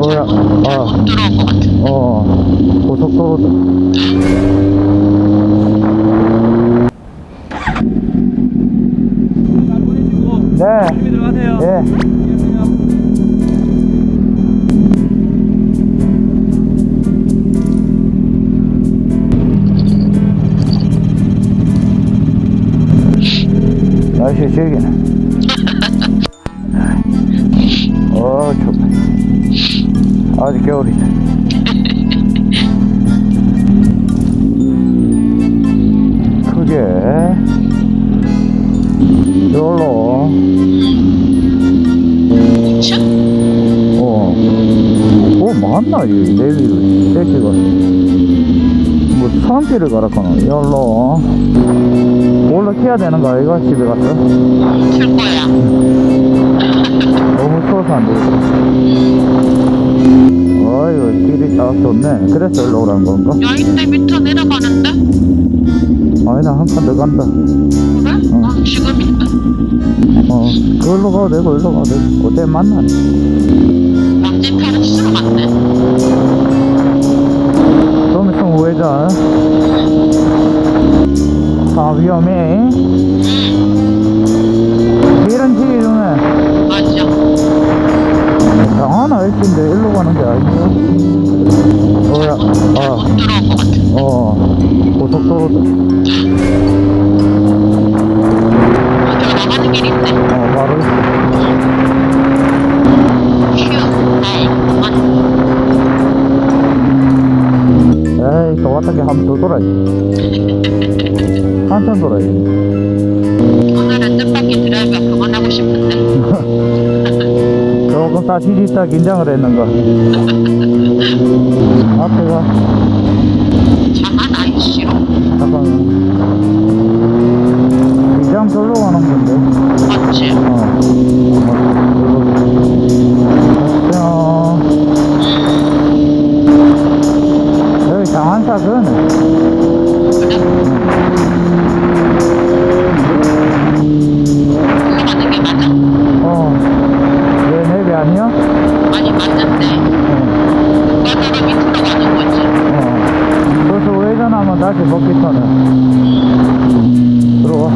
어야 어, 못 들어온 것 같아. 어 고속도로다 잘 보내시고 네 조심히 들어가세요. 예. 예. 날씨 즐기네 어 좋다 아직 겨울이다 크게 참. 어. 어, 맞나, 이 내비를, 새끼가. 뭐, 산길을 가라카나, 열로. 올라켜야 되는 거 아이가? 집에 가서? 틀 거야. 너무 추워서 안 되겠다. 어이구, 길이 딱 좋네. 그래서 일로 오라는 건가? 야, 이때 밑으로 내려가는데? 아니, 나한칸더 간다. 그래? 어. 아, 지금인데? 어, 그걸로 가도 되고, 일로 가도 되고. 어때, 만나네. 왕제타는 스스로 갔네. 좀 있으면 우회전. 아, 위험해. 고속도로다. 어디로 나가는 길 있네. 어, 바로 있어. 휴, 아이, 그만. 에이, 또 왔다 게 한번 더 돌아야지. 한참 돌아야지. 오늘은 뜻밖의 드라이브 그만하고 싶은데. 조금 다시 있다 긴장을 했는 거. 앞에가, 아이 싫어. 잠깐. 긴장 절로 가는 건데. 맞지? 어. 어. 여기 장안사. 흘러가 먹기터네. 들어와.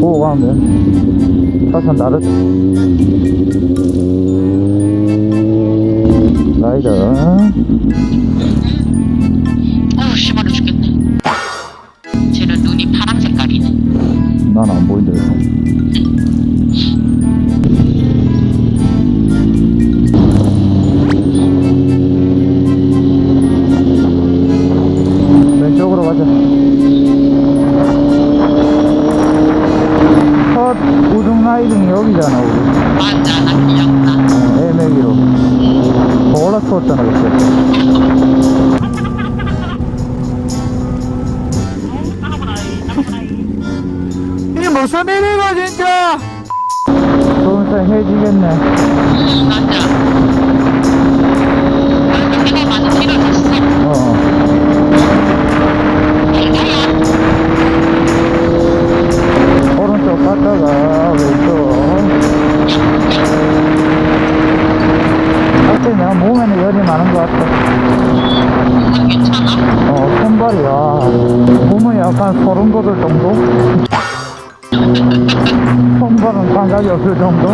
보고 가면 차선 다르다. 라이더. 이 무슨 일이고, 진짜! 조금씩 해지겠네. 응, 맞아. 많이 길어졌어. 어. 오른쪽 갔다가 왼쪽. 하여튼 내가 몸에는 열이 많은 것 같아. 괜찮아. 어, 손발이야. 몸은 약간 소름 돋을 정도? 손발은 감각이 없을 정도?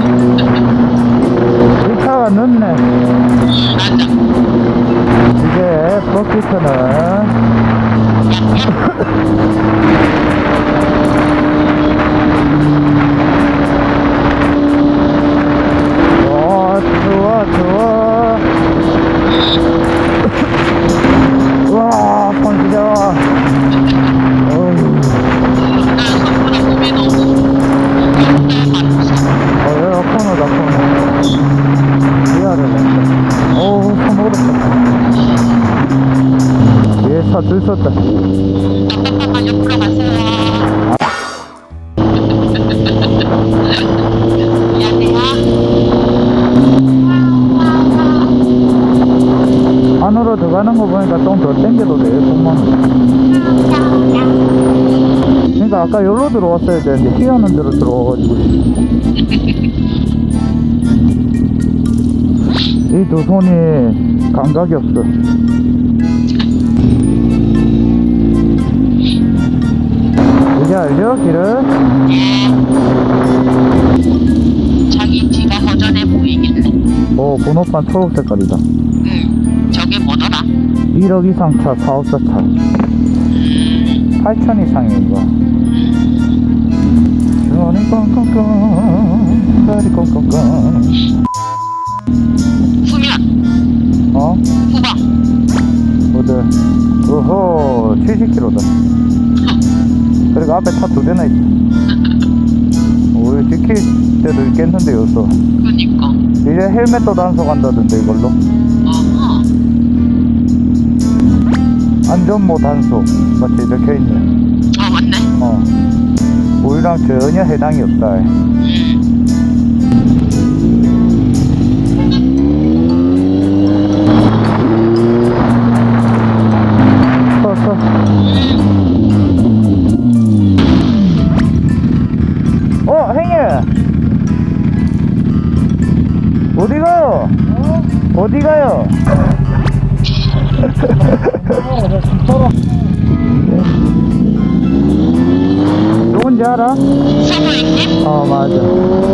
이 차가 늦네. 이제 버킷은 와, 줄 섰다. 옆으로 가세요. 안으로 들어가는 거 보니까 좀더 땡겨도 돼, 손만. 그러니까 아까 여기로 들어왔어야 되는데, 뛰어는 데로 들어와가지고. 이 두 손이 감각이 없어. 이제 알죠? 예. 자기 뒤가 허전해 보이길래. 오 번호판 초록 색깔이다 응. 저게 뭐더라? 1억 이상 차 사업자 차 음. 8천 이상인 거 주원이 꽁꽁꽁 다리 꽁꽁꽁 후면. 어? 후방. 어들 오호 70km다 그리고 앞에 차 두 대나 있어 우리 지킬 때도 있겠는데 여기서 그니까. 이제 헬멧도 단속한다던데 이걸로 어허. 안전모 단속 맞지 적혀있네 어, 맞네. 어 우리랑 전혀 해당이 없다 음. 어, 어디 가요? 어 디 가요? 누군지 알아? 서브행님? 어, 맞아.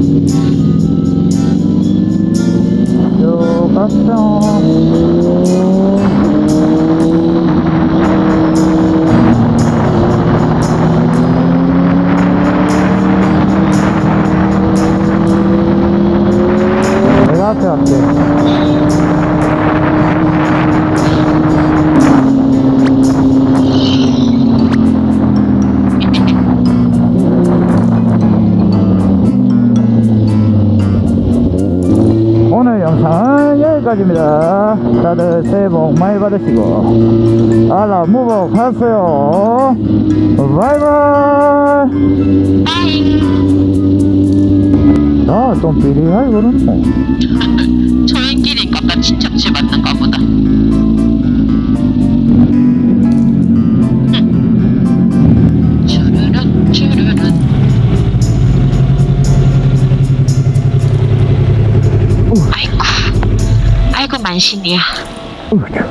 요, 여기까지입니다. 다들 새해 복 많이 받으시고 알람 무복 하세요. 바이바이. 빠잉. 아, 좀 비리하게 그렇네. 저희끼리 깎아 친척지 맞는가 보다. 아이고, 아